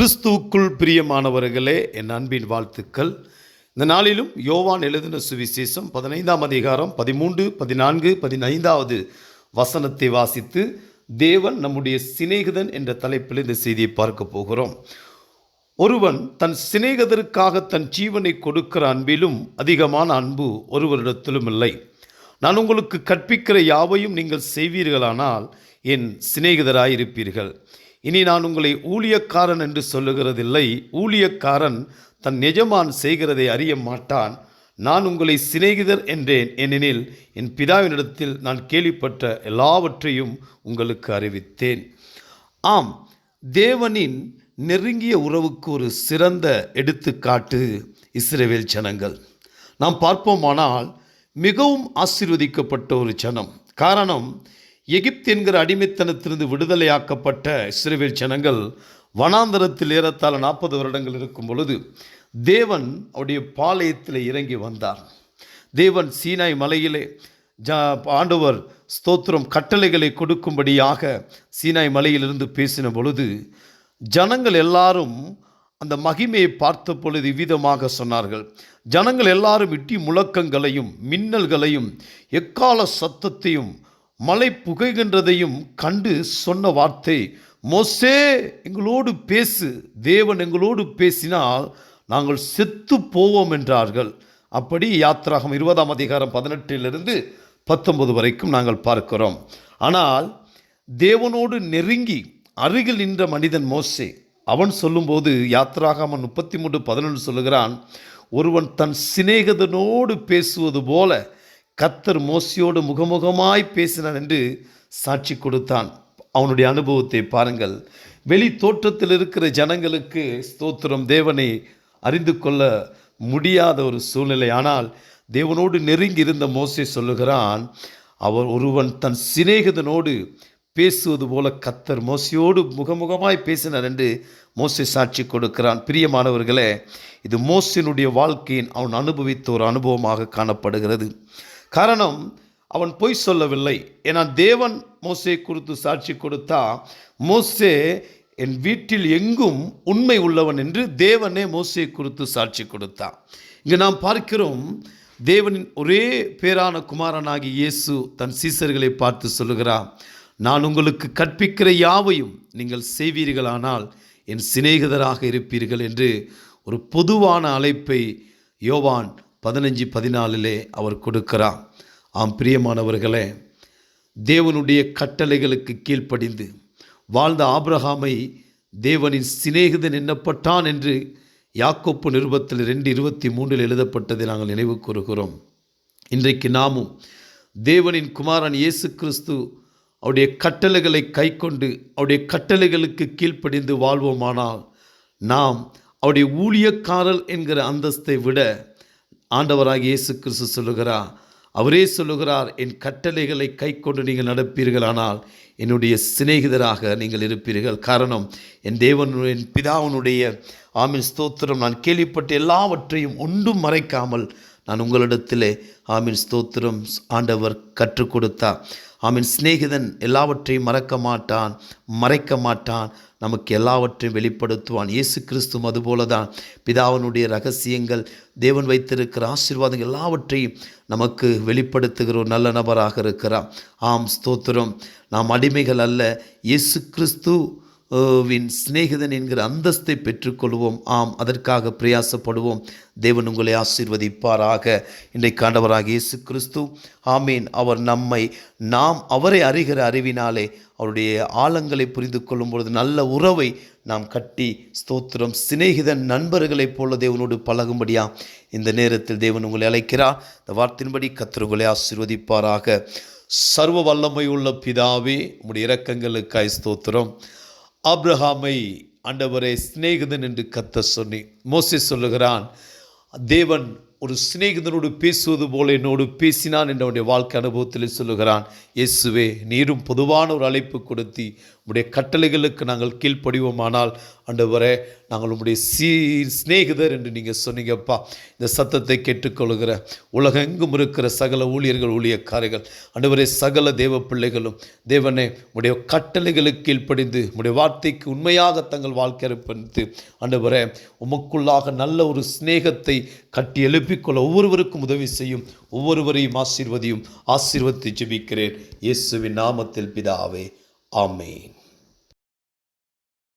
கிறிஸ்துவுக்குள் பிரியமானவர்களே என் அன்பின் வாழ்த்துக்கள். இந்த நாளிலும் யோவான் எழுதின சுவிசேஷம் பதினைந்தாம் அதிகாரம் பதிமூன்று பதினான்கு பதினைந்தாவது வசனத்தை வாசித்து தேவன் நம்முடைய சிநேகிதன் என்ற தலைப்பில் இந்த செய்தியை பார்க்க போகிறோம். ஒருவன் தன் சிநேகிதருக்காக தன் ஜீவனை கொடுக்கிற அன்பிலும் அதிகமான அன்பு ஒருவரிடத்திலும் இல்லை. நான் உங்களுக்கு கற்பிக்கிற யாவையும் நீங்கள் செய்வீர்களானால் என் சிநேகிதராயிருப்பீர்கள். இனி நான் உங்களை ஊழியக்காரன் என்று சொல்லுகிறதில்லை. ஊழியக்காரன் தன் எஜமான் செய்கிறதை அறிய மாட்டான். நான் உங்களை சிநேகிதர் என்றேன். ஏனெனில் என் பிதாவினிடத்தில் நான் கேள்விப்பட்ட எல்லாவற்றையும் உங்களுக்கு அறிவித்தேன். ஆம் தேவனின் நெருங்கிய உறவுக்கு ஒரு சிறந்த எடுத்துக்காட்டு இஸ்ரேவேல் ஜனங்கள். நாம் பார்ப்போமானால் மிகவும் ஆசீர்வதிக்கப்பட்ட ஒரு ஜனம். காரணம் எகிப்து என்கிற அடிமைத்தனத்திலிருந்து விடுதலையாக்கப்பட்ட இஸ்ரேவேல் ஜனங்கள் வனாந்தரத்தில் ஏறத்தாழ நாற்பது வருடங்கள் இருக்கும் பொழுது தேவன் அவருடைய பாளையத்தில் இறங்கி வந்தார். தேவன் சீனாய் மலையிலே ஜா ஆண்டவர் ஸ்தோத்திரம் கட்டளைகளை கொடுக்கும்படியாக சீனாய் மலையிலிருந்து பேசின பொழுது ஜனங்கள் எல்லாரும் அந்த மகிமையை பார்த்த பொழுது இவ்விதமாக சொன்னார்கள். ஜனங்கள் எல்லாரும் இட்டி முழக்கங்களையும் மின்னல்களையும் எக்கால சத்தத்தையும் மலை புகைகின்றதையும் கண்டு சொன்ன வார்த்தை மோசே எங்களோடு பேசு. தேவன் எங்களோடு பேசினால் நாங்கள் செத்து போவோம் என்றார்கள். அப்படி யாத்திராகம் இருபதாம் அதிகாரம் பதினெட்டிலிருந்து பத்தொன்பது வரைக்கும் நாங்கள் பார்க்கிறோம். ஆனால் தேவனோடு நெருங்கி அருகில் நின்ற மனிதன் மோசே அவன் சொல்லும்போது யாத்திராகாமன் முப்பத்தி மூன்று பதினொன்று சொல்லுகிறான் ஒருவன் தன் சிநேகிதனோடு பேசுவது போல கத்தர் மோசையோடு முகமுகமாய் பேசினார் என்று சாட்சி கொடுத்தான். அவனுடைய அனுபவத்தை பாருங்கள். வெளி தோற்றத்தில் இருக்கிற ஜனங்களுக்கு ஸ்தோத்திரம். தேவனை அறிந்து கொள்ள முடியாத ஒரு சூழ்நிலை. ஆனால் தேவனோடு நெருங்கி இருந்த மோசை சொல்லுகிறான் அவர் ஒருவன் தன் சிநேகிதனோடு பேசுவது போல கத்தர் மோசையோடு முகமுகமாய் பேசினார் என்று மோசை சாட்சி கொடுக்கிறான். பிரியமானவர்களே இது மோசினுடைய வாழ்க்கையின் அவன் அனுபவித்த ஒரு அனுபவமாக காணப்படுகிறது. காரணம் அவன் பொய் சொல்லவில்லை. ஏன்னா தேவன் மோசே குறித்து சாட்சி கொடுத்தா மோசே என் வீட்டில் எங்கும் உண்மை உள்ளவன் என்று தேவனே மோசே குறித்து சாட்சி கொடுத்தான் இங்கே நாம் பார்க்கிறோம் தேவனின் ஒரே பேரான குமாரனாகி இயேசு தன் சீசர்களை பார்த்து சொல்லுகிறார் நான் உங்களுக்கு கற்பிக்கிற யாவையும் நீங்கள் செய்வீர்களானால் என் சிநேகிதராக இருப்பீர்கள் என்று ஒரு பொதுவான அழைப்பை யோவான் பதினஞ்சு பதினாலிலே அவர் கொடுக்கிறார். ஆம் பிரியமானவர்களே தேவனுடைய கட்டளைகளுக்கு கீழ்ப்படிந்து வாழ்ந்த ஆபிரகாமை தேவனின் சிநேகிதன் எண்ணப்பட்டான் என்று யாக்கோப்பு நிருபத்தில் ரெண்டு இருபத்தி மூன்றில் எழுதப்பட்டதை நாங்கள் நினைவு கூறுகிறோம். இன்றைக்கு நாமும் தேவனின் குமாரன் இயேசு கிறிஸ்து அவருடைய கட்டளைகளை கைக்கொண்டு அவருடைய கட்டளைகளுக்கு கீழ்ப்படிந்து வாழ்வோமானால் நாம் அவருடைய ஊழியக்காரல் என்கிற அந்தஸ்தை விட ஆண்டவராக இயேசு கிறிஸ்து சொல்லுகிறார் அவரே சொல்லுகிறார் என் கட்டளைகளை கை கொண்டு நீங்கள் நடப்பீர்களானால் என்னுடைய சிநேகிதராக நீங்கள் இருப்பீர்கள். காரணம் என் தேவனுடைய என் பிதாவனுடைய ஆமின் ஸ்தோத்திரம். நான் கேள்விப்பட்ட எல்லாவற்றையும் ஒன்றும் மறைக்காமல் நான் உங்களிடத்திலே ஆமின் ஸ்தோத்திரம் ஆண்டவர் கற்றுக் கொடுத்தார். ஆமின் சிநேகிதன் எல்லாவற்றையும் மறக்க மாட்டான் மறைக்க மாட்டான். நமக்கு எல்லாவற்றையும் வெளிப்படுத்துவான். இயேசு கிறிஸ்துவும் அதுபோல தான் பிதாவனுடைய ரகசியங்கள் தேவன் வைத்திருக்கிற ஆசீர்வாதங்கள் எல்லாவற்றையும் நமக்கு வெளிப்படுத்துகிற ஒரு நல்ல நபராக இருக்கிறார். ஆம் ஸ்தோத்திரம். நாம் அடிமைகள் அல்ல. இயேசு கிறிஸ்து வின் சிநேகிதன் என்கிற அந்தஸ்தை பெற்றுக்கொள்வோம். ஆம் அதற்காக பிரயாசப்படுவோம். தேவன் உங்களை ஆசீர்வதிப்பாராக. இன்றைக்கு ஆண்டவராக இயேசு கிறிஸ்து ஆமீன். அவர் நம்மை நாம் அவரை அறிகிற அறிவினாலே அவருடைய ஆழங்களை புரிந்து கொள்ளும் பொழுது நல்ல உறவை நாம் கட்டி ஸ்தோத்திரம். சிநேகிதன் நண்பர்களைப் போல தேவனோடு பழகும்படியா இந்த நேரத்தில் தேவன் உங்களை அழைக்கிறார். இந்த வார்த்தையின்படி கத்தர் உங்களை ஆசீர்வதிப்பாராக. சர்வ வல்லமை உள்ள பிதாவே உடைய இரக்கங்களுக்காய் ஸ்தோத்திரம். ஆப்ரஹாமை ஆண்டவரை சிநேகிதன் என்று கத்த சொன்னி. மோசே சொல்லுகிறான் தேவன் ஒரு சிநேகிதனோடு பேசுவது போல என்னோடு பேசினான் என்ற வாழ்க்கை அனுபவத்தில் சொல்லுகிறான். இயேசுவே நீரும் பொதுவான ஒரு அழைப்பு கொடுத்தி உடைய கட்டளைகளுக்கு நாங்கள் கீழ்ப்படிவோமானால் ஆண்டவரே நாங்கள் உம்முடைய சீ சிநேகிதர் என்று நீங்கள் சொன்னீங்கப்பா. இந்த சத்தத்தை கேட்டுக்கொள்கிற உலகெங்கும் இருக்கிற சகல ஊழியர்கள் ஊழியக்காரர்கள் ஆண்டவரே சகல தேவ பிள்ளைகளும் தேவனே உடைய கட்டளைகளுக்கு கீழ்ப்படிந்து உடைய வார்த்தைக்கு உண்மையாக தங்கள் வாழ்க்கை அர்ப்பணித்து ஆண்டவரே உமக்குள்ளாக நல்ல ஒரு சிநேகத்தை கட்டி எழுப்பிக்கொள்ள ஒவ்வொருவருக்கும் உதவி செய்யும் ஒவ்வொருவரையும் ஆசீர்வதியும் ஆசீர்வதித்து ஜெபிக்கிறேன். இயேசுவின் நாமத்தில் பிதாவே ஆமென்.